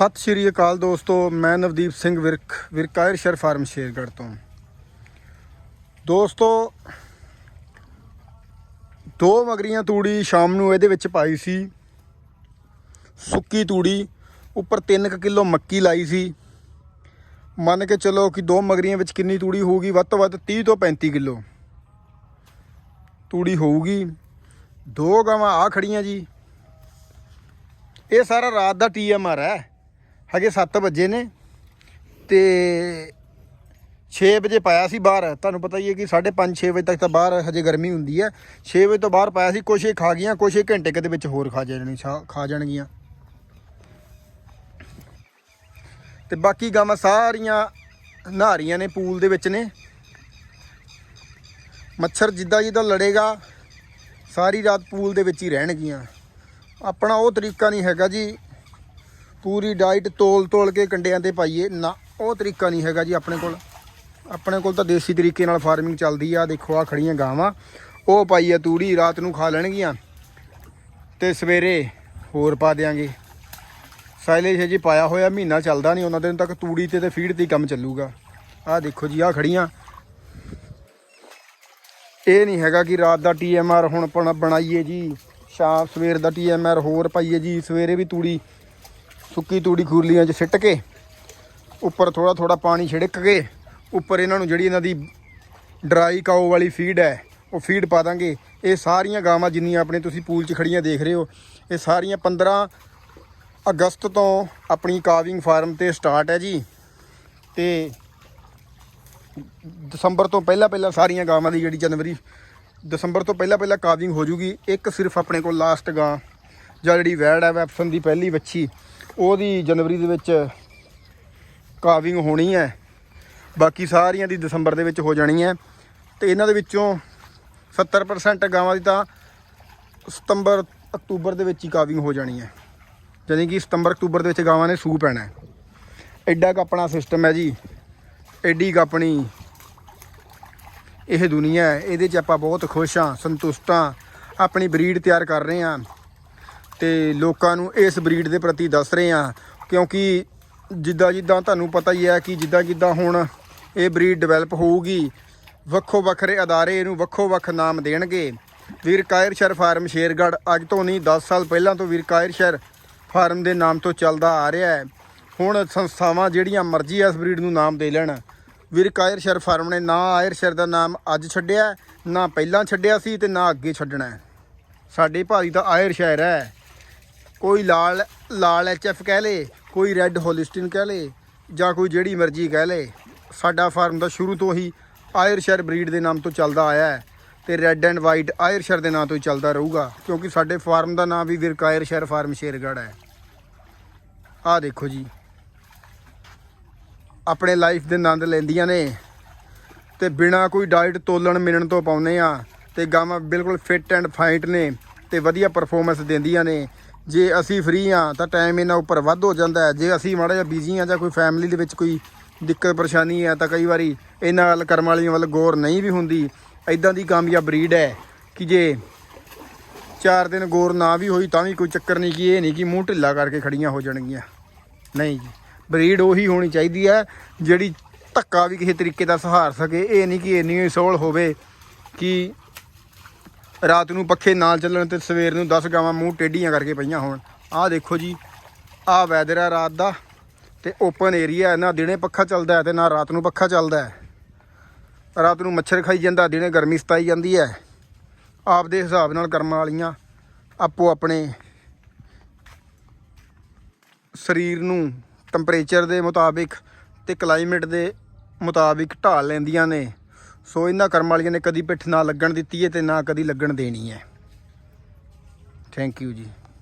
ਸਤਿ ਸ਼੍ਰੀ ਅਕਾਲ ਦੋਸਤੋ, ਮੈਂ ਨਵਦੀਪ ਸਿੰਘ ਵਿਰਕ ਵਿਰਕਾਇਰ ਸ਼ਰ ਫਾਰਮ ਸ਼ੇਰਗੜ੍ਹ ਤੋਂ। ਦੋਸਤੋ, ਦੋ ਮਗਰੀਆਂ ਤੂੜੀ ਸ਼ਾਮ ਨੂੰ ਇਹਦੇ ਵਿੱਚ ਪਾਈ ਸੀ। ਸੁੱਕੀ ਤੂੜੀ, ਉੱਪਰ 3 ਕਿਲੋ ਮੱਕੀ ਲਾਈ ਸੀ। ਮੰਨ ਕੇ ਚਲੋ ਕਿ ਦੋ ਮਗਰੀਆਂ ਵਿੱਚ ਕਿੰਨੀ ਤੂੜੀ ਹੋਊਗੀ, ਵੱਧ ਤੋਂ ਵੱਧ 30 ਤੋਂ 35 ਕਿਲੋ ਤੂੜੀ ਹੋਊਗੀ। ਦੋ ਗਾਵਾਂ ਆ ਖੜੀਆਂ ਜੀ। ਇਹ ਸਾਰਾ ਰਾਤ ਦਾ ਟੀਐਮਆਰ ਹੈ। ਹਜੇ 7 ਵਜੇ ਨੇ ਤੇ 6 ਵਜੇ ਪਾਇਆ ਸੀ ਬਾਹਰ। ਤੁਹਾਨੂੰ ਪਤਾ ਹੀ ਹੈ ਕਿ 5:30 6 ਵਜੇ ਤੱਕ ਤਾਂ ਬਾਹਰ ਹਜੇ ਗਰਮੀ ਹੁੰਦੀ ਹੈ। 6 ਵਜੇ ਤੋਂ ਬਾਹਰ ਪਾਇਆ ਸੀ, ਕੁਛ ਇਹ ਖਾ ਗਈਆਂ, ਕੁਛ ਇਹ ਘੰਟੇ ਕਦੇ ਵਿੱਚ ਹੋਰ ਖਾ ਜਾਣੀ ਖਾ ਜਾਣਗੀਆਂ। ਤੇ ਬਾਕੀ ਗਾਵਾਂ ਸਾਰੀਆਂ ਨਹਾਰੀਆਂ ਨੇ ਪੂਲ ਦੇ ਵਿੱਚ ਨੇ। ਮੱਛਰ ਜਿੱਦਾਂ ਜਿੱਦਾਂ ਲੜੇਗਾ, ਸਾਰੀ ਰਾਤ ਪੂਲ ਦੇ ਵਿੱਚ ਹੀ ਰਹਿਣਗੀਆਂ। ਆਪਣਾ ਉਹ ਤਰੀਕਾ ਨਹੀਂ ਹੈਗਾ ਜੀ ਪੂਰੀ ਡਾਈਟ ਤੋਲ ਤੋਲ ਕੇ ਕੰਡਿਆਂ ਤੇ ਪਾਈਏ। ਨਾ, ਉਹ ਤਰੀਕਾ ਨਹੀਂ ਹੈਗਾ ਜੀ ਆਪਣੇ ਕੋਲ। ਆਪਣੇ ਕੋਲ ਤਾਂ ਦੇਸੀ ਤਰੀਕੇ ਨਾਲ ਫਾਰਮਿੰਗ ਚੱਲਦੀ ਆ। ਦੇਖੋ ਆ ਖੜੀਆਂ ਗਾਵਾਂ। ਉਹ ਪਾਈ ਆ ਤੂੜੀ, ਰਾਤ ਨੂੰ ਖਾ ਲੈਣਗੀਆਂ। ਤੇ ਸਵੇਰੇ ਹੋਰ ਪਾ ਦੇਾਂਗੇ ਸਾਈਲੇਜ ਜੀ ਪਾਇਆ ਹੋਇਆ, ਮਹੀਨਾ ਚੱਲਦਾ ਨਹੀਂ। ਉਹਨਾਂ ਦਿਨ ਤੱਕ ਤੂੜੀ ਤੇ ਤੇ ਫੀਡ ਤੇ ਹੀ ਕੰਮ ਚੱਲੂਗਾ। ਆਹ ਦੇਖੋ ਜੀ, ਆਹ ਖੜੀਆਂ। ਇਹ ਨਹੀਂ ਹੈਗਾ ਕਿ ਰਾਤ ਦਾ ਟੀਐਮਆਰ ਹੁਣ ਆਪਣਾ ਬਣਾਈਏ ਜੀ। ਸ਼ਾਮ, ਸਵੇਰ ਦਾ ਟੀਐਮਆਰ ਹੋਰ ਪਾਈਏ ਜੀ। ਸਵੇਰੇ ਵੀ ਤੂੜੀ ਸੁੱਕੀ ਤੂੜੀ ਖੁਰਲੀਆਂ 'ਚ ਸਿੱਟ ਕੇ, ਉੱਪਰ ਥੋੜਾ ਥੋੜਾ ਪਾਣੀ ਛਿੜਕ ਕੇ, ਉੱਪਰ ਇਹਨਾਂ ਨੂੰ ਜਿਹੜੀ ਇਹਨਾਂ ਦੀ ਡਰਾਈ ਕਾਓ ਵਾਲੀ ਫੀਡ ਹੈ, ਉਹ ਫੀਡ ਪਾ ਦਾਂਗੇ। ਇਹ ਸਾਰੀਆਂ ਗਾਵਾਂ ਜਿੰਨੀਆਂ ਆਪਣੇ ਤੁਸੀਂ ਪੂਲ 'ਚ ਖੜੀਆਂ ਦੇਖ ਰਹੇ ਹੋ, ਇਹ ਸਾਰੀਆਂ 15 ਅਗਸਤ ਤੋਂ ਆਪਣੀ ਕਾਵਿੰਗ ਫਾਰਮ ਤੇ ਸਟਾਰਟ ਹੈ ਜੀ। ਤੇ ਦਸੰਬਰ ਤੋਂ ਪਹਿਲਾਂ ਪਹਿਲਾਂ ਸਾਰੀਆਂ ਗਾਵਾਂ ਦੀ ਜਿਹੜੀ ਜਨਵਰੀ, ਦਸੰਬਰ ਤੋਂ ਪਹਿਲਾਂ ਪਹਿਲਾਂ ਕਾਵਿੰਗ ਹੋ ਜੂਗੀ। ਇੱਕ ਸਿਰਫ ਆਪਣੇ ਕੋਲ ਲਾਸਟ ਗਾਂ, ਜਾਂ ਜਿਹੜੀ ਵੈੜ ਹੈ, ਵੈਪਸਨ ਦੀ ਪਹਿਲੀ ਵੱਛੀ ਉਹਦੀ ਜਨਵਰੀ ਦੇ ਵਿੱਚ ਕਾਵਿੰਗ ਹੋਣੀ ਹੈ। ਬਾਕੀ ਸਾਰੀਆਂ ਦੀ ਦਸੰਬਰ ਦੇ ਵਿੱਚ ਹੋ ਜਾਣੀ ਹੈ। ਤੇ ਇਹਨਾਂ ਦੇ ਵਿੱਚੋਂ 70% ਗਾਵਾਂ ਦੀ ਤਾਂ ਸਤੰਬਰ, ਅਕਤੂਬਰ ਦੇ ਵਿੱਚ ਹੀ ਕਾਵਿੰਗ ਹੋ ਜਾਣੀ ਹੈ। ਜਾਣੀ ਕਿ ਸਤੰਬਰ, ਅਕਤੂਬਰ ਦੇ ਵਿੱਚ ਗਾਵਾਂ ਨੇ ਸੂ ਪੈਣਾ ਹੈ। ਐਡਾ ਕ ਆਪਣਾ ਸਿਸਟਮ ਹੈ ਜੀ। ਐਡੀ ਕੁ ਆਪਣੀ ਇਹ ਦੁਨੀਆ ਹੈ। ਇਹਦੇ 'ਚ ਆਪਾਂ ਬਹੁਤ ਖੁਸ਼ ਹਾਂ, ਸੰਤੁਸ਼ਟ ਹਾਂ। ਆਪਣੀ ਬਰੀਡ ਤਿਆਰ ਕਰ ਰਹੇ ਹਾਂ। ਤੇ ਲੋਕਾਂ ਨੂੰ ਇਸ ਬਰੀਡ ਦੇ ਪ੍ਰਤੀ ਦੱਸ ਰਹੇ ਹਾਂ, ਕਿਉਂਕਿ ਜਿੱਦਾਂ ਜਿੱਦਾਂ ਤੁਹਾਨੂੰ ਪਤਾ ਹੀ ਹੈ ਕਿ ਜਿੱਦਾਂ ਜਿੱਦਾਂ ਹੁਣ ਇਹ ਬਰੀਡ ਡਿਵੈਲਪ ਹੋਊਗੀ, ਵੱਖੋ ਵੱਖਰੇ ਅਦਾਰੇ ਇਹਨੂੰ ਵੱਖੋ ਵੱਖ ਨਾਮ ਦੇਣਗੇ। ਵੀਰ ਕਾਇਰ ਸ਼ਰ ਫਾਰਮ ਸ਼ੇਰਗੜ੍ਹ, ਅੱਜ ਤੋਂ ਨਹੀਂ 10 ਸਾਲ ਪਹਿਲਾਂ ਤੋਂ ਵੀਰ ਕਾਇਰ ਸ਼ਰ ਫਾਰਮ ਦੇ ਨਾਮ ਤੋਂ ਚੱਲਦਾ ਆ ਰਿਹਾ ਹੈ। ਹੁਣ ਸੰਸਥਾਵਾਂ ਜਿਹੜੀਆਂ ਮਰਜ਼ੀ ਇਸ ਬਰੀਡ ਨੂੰ ਨਾਮ ਦੇ ਲੈਣ। ਵੀਰ ਕਾਇਰ ਸ਼ਰ ਫਾਰਮ ਨੇ ਨਾ ਆਇਰ ਸ਼ਰ ਦਾ ਨਾਮ ਅੱਜ ਛੱਡਿਆ, ਨਾ ਪਹਿਲਾਂ ਛੱਡਿਆ ਸੀ ਤੇ ਨਾ ਅੱਗੇ ਛੱਡਣਾ ਹੈ। ਸਾਡੇ ਭਾਰੀ ਦਾ ਆਇਰ ਸ਼ਹਿਰ ਹੈ। ਕੋਈ ਲਾਲ ਲਾਲ ਐਚਐਫ ਕਹਿ ਲੇ, ਕੋਈ ਰੈੱਡ ਹੋਲਿਸਟਿਨ ਕਹਿ ਲੇ, ਜਾਂ ਕੋਈ ਜਿਹੜੀ ਮਰਜ਼ੀ ਕਹਿ ਲੇ। ਸਾਡਾ ਫਾਰਮ ਦਾ ਸ਼ੁਰੂ ਤੋਂ ਹੀ ਆਇਰ ਸ਼ਹਿਰ ਬਰੀਡ ਦੇ ਨਾਮ ਤੋਂ ਚੱਲਦਾ ਆਇਆ ਹੈ ਤੇ ਰੈੱਡ ਐਂਡ ਵਾਈਟ ਆਇਰ ਸ਼ਹਿਰ ਦੇ ਨਾਂ ਤੋਂ ਹੀ ਚੱਲਦਾ ਰਹੂਗਾ, ਕਿਉਂਕਿ ਸਾਡੇ ਫਾਰਮ ਦਾ ਨਾਮ ਵੀ ਵਿਰਕਾਇਰ ਸ਼ਹਿਰ ਫਾਰਮ ਸ਼ੇਰਗੜ੍ਹ ਹੈ। ਆਹ ਦੇਖੋ ਜੀ। ਆਪਣੇ ਲਾਈਫ ਦੇ ਆਨੰਦ ਲੈਂਦੀਆਂ ਨੇ ਤੇ ਬਿਨਾ ਕੋਈ ਡਾਈਟ ਤੋਲਣ ਮਿਲਣ ਤੋਂ ਪਾਉਂਦੇ ਆ ਤੇ ਗਾਵਾਂ ਬਿਲਕੁਲ ਫਿੱਟ ਐਂਡ ਫਾਈਟ ਨੇ ਤੇ ਵਧੀਆ ਪਰਫਾਰਮੈਂਸ ਦਿੰਦੀਆਂ ਨੇ। ਜੇ ਅਸੀਂ ਫ੍ਰੀ ਆ ਤਾਂ ਟਾਈਮ ਇਹਨਾਂ ਉੱਪਰ ਵੱਧ ਹੋ ਜਾਂਦਾ ਹੈ। ਜੇ ਅਸੀਂ ਮਾੜਾ ਜਿਹਾ ਬਿਜ਼ੀ ਆ ਜਾਂ ਕੋਈ ਫੈਮਿਲੀ ਦੇ ਵਿੱਚ ਕੋਈ ਦਿੱਕਤ, ਪਰੇਸ਼ਾਨੀ ਹੈ, ਤਾਂ ਕਈ ਵਾਰੀ ਇਹਨਾਂ ਵੱਲ ਕਰਮ ਵਾਲੀਆਂ ਵੱਲ ਗੌਰ ਨਹੀਂ ਵੀ ਹੁੰਦੀ। ਐਦਾਂ ਦੀ ਕਾਮਯਾਬ ਬਰੀਡ ਹੈ ਕਿ ਜੇ ਚਾਰ ਦਿਨ ਗੌਰ ਨਾ ਵੀ ਹੋਈ, ਤਾਂ ਵੀ ਕੋਈ ਚੱਕਰ ਨਹੀਂ ਕਿ ਇਹ ਨਹੀਂ ਕਿ ਮੂੰਹ ਢਿੱਲਾ ਕਰਕੇ ਖੜੀਆਂ ਹੋ ਜਾਣਗੀਆਂ। ਨਹੀਂ ਜੀ ਬਰੀਡ ਉਹੀ ਹੋਣੀ ਚਾਹੀਦੀ ਹੈ ਜਿਹੜੀ ਧੱਕਾ ਵੀ ਕਿਸੇ ਤਰੀਕੇ ਦਾ ਸਹਾਰ ਸਕੇ। ਇਹ ਨਹੀਂ ਕਿ ਇੰਨੀ ਸੋਲ ਹੋਵੇ ਕਿ ਰਾਤ ਨੂੰ ਪੱਖੇ ਨਾਲ ਚੱਲਣ ਤੇ ਸਵੇਰ ਨੂੰ 10 ਗਾਵਾਂ ਮੂੰਹ ਟੇਢੀਆਂ ਕਰਕੇ ਪਈਆਂ ਹੋਣ। ਆਹ ਦੇਖੋ ਜੀ, ਆਹ ਵੈਦਰ ਹੈ ਰਾਤ ਦਾ ਤੇ ਓਪਨ ਏਰੀਆ ਹੈ, ਨਾ ਦਿਨੇ ਪੱਖਾ ਚੱਲਦਾ ਹੈ ਤੇ ਨਾ ਰਾਤ ਨੂੰ ਪੱਖਾ ਚੱਲਦਾ ਹੈ। ਰਾਤ ਨੂੰ ਮੱਛਰ ਖਾਈ ਜਾਂਦਾ, ਦਿਨੇ ਗਰਮੀ ਸਤਾਈ ਜਾਂਦੀ ਹੈ। ਆਪਦੇ ਹਿਸਾਬ ਨਾਲ ਕਰਮਾਂ ਵਾਲੀਆਂ ਆਪੋ ਆਪਣੇ ਸਰੀਰ ਨੂੰ ਟੈਂਪਰੇਚਰ ਦੇ ਮੁਤਾਬਿਕ ਤੇ ਕਲਾਈਮੇਟ ਦੇ ਮੁਤਾਬਿਕ ਢਾਲ ਲੈਂਦੀਆਂ ਨੇ। ਸੋ ਇਹਨਾਂ ਕਰਮ ਵਾਲੀਆਂ ਨੇ ਕਦੀ ਪਿੱਠ ਨਾ ਲੱਗਣ ਦਿੱਤੀ ਹੈ ਤੇ ਨਾ ਕਦੀ ਲੱਗਣ ਦੇਣੀ ਹੈ। ਥੈਂਕ ਯੂ ਜੀ।